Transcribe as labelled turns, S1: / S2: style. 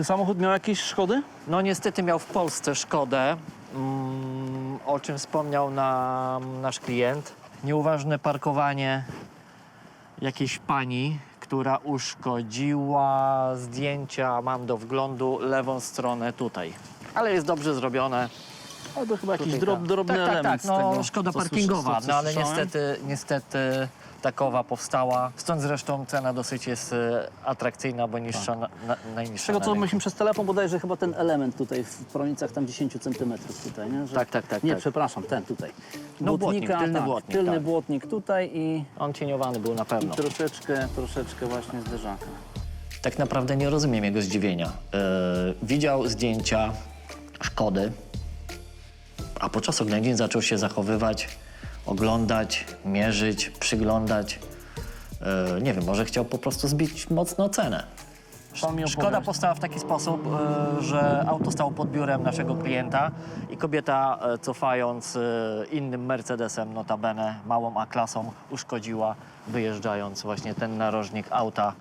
S1: Czy samochód miał jakieś szkody?
S2: No niestety miał w Polsce Szkodę, mm, o czym wspomniał nam nasz klient. Nieuważne parkowanie jakiejś pani, która uszkodziła zdjęcia, mam do wglądu, lewą stronę tutaj. Ale jest dobrze zrobione.
S1: Ale to chyba jakiś
S2: Tutaj
S1: drob,
S2: tak.
S1: drobny
S2: tak, tak,
S1: element
S2: tak, no,
S1: tego,
S2: szkoda
S1: co
S2: parkingowa,
S1: co
S2: no ale
S1: słyszałem.
S2: niestety, niestety takowa powstała. Stąd zresztą cena dosyć jest e, atrakcyjna, bo niższa, na, na, najniższa
S1: Tak. Z tego
S2: na
S1: co
S2: rynku.
S1: myśmy przez telefon bodajże chyba ten element tutaj w pronicach tam 10 centymetrów tutaj, nie? Że...
S2: Tak, tak, tak,
S1: Nie,
S2: tak.
S1: przepraszam, ten tutaj.
S2: No, błotnik, tylny
S1: tak,
S2: błotnik,
S1: Tylny
S2: tak.
S1: błotnik tutaj i,
S2: On cieniowany był na
S1: i
S2: pewno.
S1: troszeczkę, troszeczkę właśnie zderzaka.
S2: Tak naprawdę nie rozumiem jego zdziwienia. E, widział zdjęcia Szkody, a podczas oględzin zaczął się zachowywać, oglądać, mierzyć, przyglądać. E, nie wiem, może chciał po prostu zbić mocno cenę.
S1: Pan mi
S2: Szkoda powstała w taki sposób, e, że auto stało pod biurem naszego klienta i kobieta e, cofając e, innym Mercedesem, notabene małą A-klasą, uszkodziła wyjeżdżając właśnie ten narożnik auta